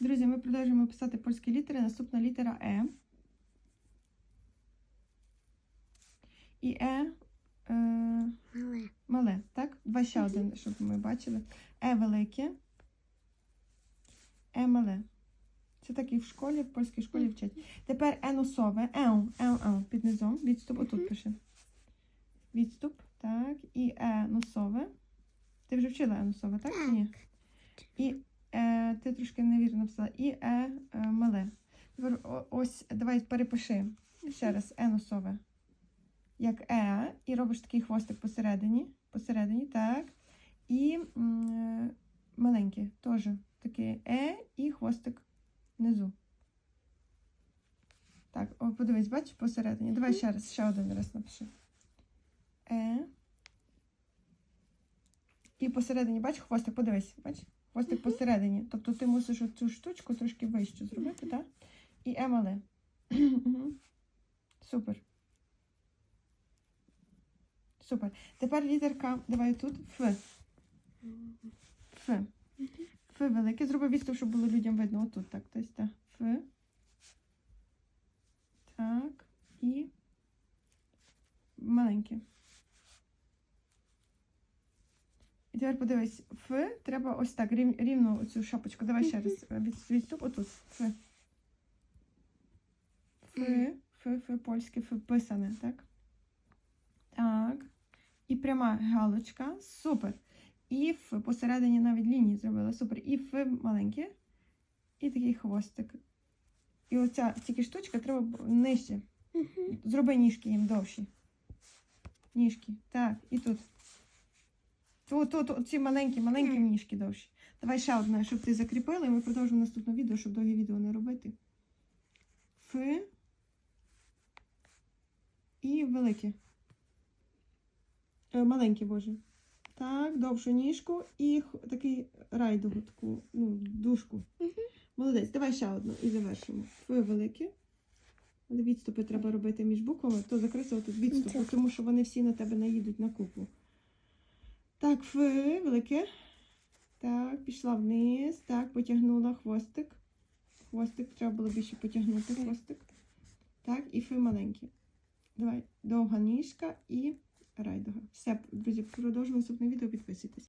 Друзі, ми продовжуємо писати польські літери. Наступна літера Е. І Е, е Мале. так? Два ще один, щоб ми бачили. Е велике. Е мале. Це так і в школі, в польській школі вчать. Тепер Е носове. Еу, еу, еу. Під низом. Відступ. Отут пише. Відступ. Так. І Е носове. Ти вже вчила Е носове, так? Ні? І е, ти трошки невірно написала. І Е, е мале. Тепер ось давай перепиши ще раз Е носове. Як Е, і робиш такий хвостик посередині. Посередині, так. І м, е, маленький теж такий Е і хвостик внизу. Так, о, подивись, бачиш посередині. Давай ще раз, ще один раз напиши. Е. І посередині, бач, хвостик, подивись, бач? Хвостик посередині. Тобто ти мусиш цю штучку трошки вище зробити, так? І Е Супер. Супер. Тепер літерка, давай тут Ф. Ф. Ф велике. Зроби відступ, щоб було людям видно. Отут так. Тобто так. Ф. Так. І маленьке. І тепер подивись, Ф треба ось так, рів, рівно цю шапочку. Давай ще раз. Від, відступ отут. Ф. Ф, Ф, Ф, польське, Ф писане, так? Так. І пряма галочка. Супер. І Ф посередині навіть лінії зробила. Супер. І Ф маленьке. І такий хвостик. І оця тільки штучка треба нижче. Зроби ніжки їм довші. Ніжки. Так, і тут. Тут, тут, тут ці маленькі, маленькі ніжки довші. Давай ще одне, щоб ти закріпила, і ми продовжимо наступне відео, щоб довгі відео не робити. Ф. І велике. Маленьке, боже. Так, довшу ніжку і такий райдугу, таку, ну, дужку. Молодець, давай ще одну і завершимо. Ф велике. Але відступи треба робити між буквами, то закрися тут відступи, тому що вони всі на тебе наїдуть на купу. Так, Ф велике. Так, пішла вниз. Так, потягнула хвостик. Хвостик, треба було більше потягнути хвостик. Так, і Ф маленький. Давай, довга ніжка і райдуга. Все, друзі, продовжуємо наступне відео, підписуйтесь.